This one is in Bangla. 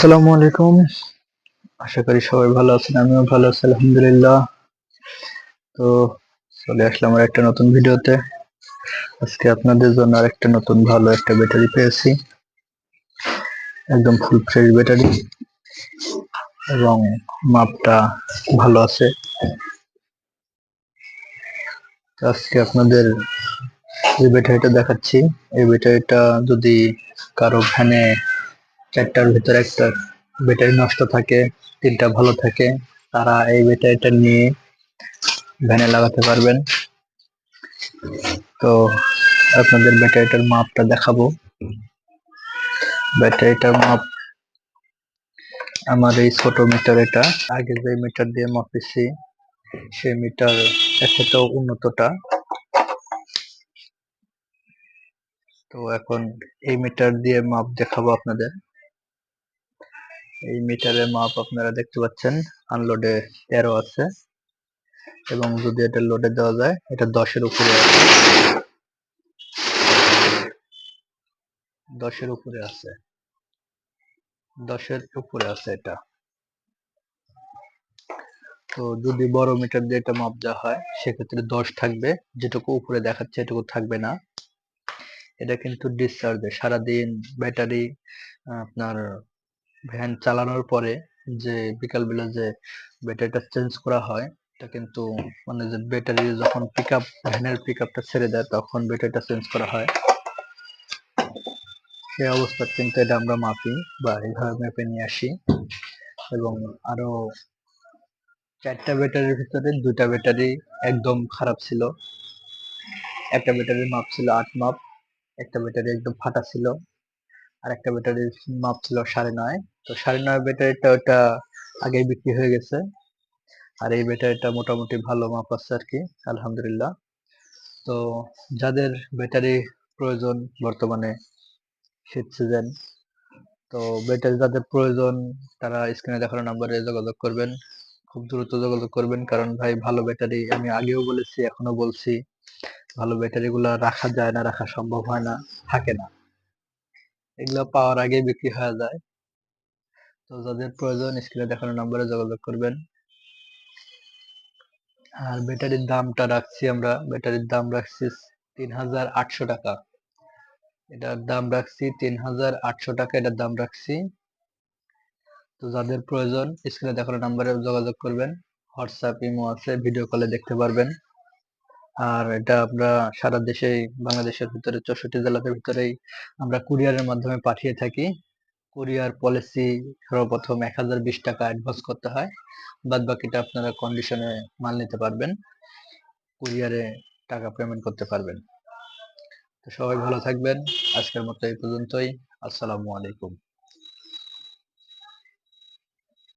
আসসালামু আলাইকুম। আশা করি সবাই ভালো আছেন, আমিও ভালো আছি, আলহামদুলিল্লাহ। তো চলে আসলাম আর একটা নতুন ভিডিওতে। আজকে আপনাদের জন্য আর একটা নতুন ভালো একটা ব্যাটারি পেয়েছি। একদম ফুল ফ্রেশ ব্যাটারি। এবং মাপটা ভালো আছে। আজকে আপনাদের যে ব্যাটারিটা দেখাচ্ছি, এই ব্যাটারিটা যদি কারও ভ্যানে চারটার ভিতরে একটা ব্যাটারি নষ্ট থাকে, তিনটা ভালো থাকে, তারা এই ব্যাটারিটা নিয়ে ভ্যানে লাগাতে পারবেন। তো আপনাদের ব্যাটারিটার মাপটা দেখাবো। ব্যাটারিটার মাপ আমার এই ছোট মিটার এটা, আগে যে মিটার দিয়ে মাপেছি, সেই মিটার এত উন্নতটা। তো এখন এই মিটার দিয়ে মাপ দেখাবো আপনাদের। এই মিটারের মাপ আপনারা দেখতে পাচ্ছেন। আনলোডে তেরো আছে। এবং যদি এটা লোডে দেওয়া যায়, এটা দশের উপরে আছে। দশের উপরে আছে। দশের উপরে আছে এটা। তো যদি বড় মিটার দিয়ে এটা মাপ দেওয়া হয়, সেক্ষেত্রে দশ থাকবে। যেটুকু উপরে দেখাচ্ছে, এটুকু থাকবে না। এটা কিন্তু ডিসচার্জে সারাদিন ব্যাটারি আপনার ভ্যান চালানোর পরে যে বিকাল বেলা যে ব্যাটারিটা চেঞ্জ করা হয়, এটা কিন্তু মানে যে ব্যাটারি যখন পিক আপ ভ্যানের পিক আপটা ছেড়ে দেয়, তখন ব্যাটারিটা চেঞ্জ করা হয়। সেই অবস্থা কিন্তু এটা আমরা মাপি বা এইভাবে মেপে নিয়ে আসি। এবং আরও চারটা ব্যাটারির ভিতরে দুটা ব্যাটারি একদম খারাপ ছিল। একটা ব্যাটারির মাপ ছিল আট মাপ, একটা ব্যাটারি একদম ফাটা ছিল। আর একটা ব্যাটারির মাপ ছিল সাড়ে নয়। তো সাড়ে নয় ব্যাটারিটা ওটা আগেই বিক্রি হয়ে গেছে। আর এই ব্যাটারিটা মোটামুটি ভালো মাপ আছে আর কি, আলহামদুলিল্লাহ। তো যাদের ব্যাটারি প্রয়োজন বর্তমানে শীত সিজন তো ব্যাটারি যাদের প্রয়োজন, তারা স্ক্রিনে দেখানো নাম্বারে যোগাযোগ করবেন। খুব দ্রুত যোগাযোগ করবেন, কারণ ভাই, ভালো ব্যাটারি আমি আগেও বলেছি এখনও বলছি, ভালো ব্যাটারি গুলা রাখা যায় না, রাখা সম্ভব হয় না, থাকে না। এগুলো পাওয়ার আগে বিক্রি হয়ে যায়। তো যাদের প্রয়োজন স্ক্রিনে দেখানো নাম্বারে যোগাযোগ করবেন। আর ব্যাটারির দামটা রাখছি আমরা, ব্যাটারির দাম রাখছি তিন হাজার আটশো টাকা। এটার দাম রাখছি তিন হাজার আটশো টাকা, এটার দাম রাখছি। তো যাদের প্রয়োজন স্ক্রিনে দেখানো নাম্বারে যোগাযোগ করবেন। হোয়াটসঅ্যাপ, ইমো আছে, ভিডিও কলে দেখতে পারবেন। আর এটা আমরা সারা দেশেই, বাংলাদেশের ভিতরে, চৌষট্টি জেলার ভিতরেই আমরা কুরিয়ারের মাধ্যমে পাঠিয়ে থাকি। কুরিয়ার পলিসি সর্বপ্রথম এক হাজার বিশ টাকা অ্যাডভান্স করতে হয়। বাদ বাকিটা আপনারা কন্ডিশনে মাল নিতে পারবেন। কুরিয়ারে টাকা পেমেন্ট করতে পারবেন। তো সবাই ভালো থাকবেন। আজকের মতো এই পর্যন্তই। আসসালামু আলাইকুম।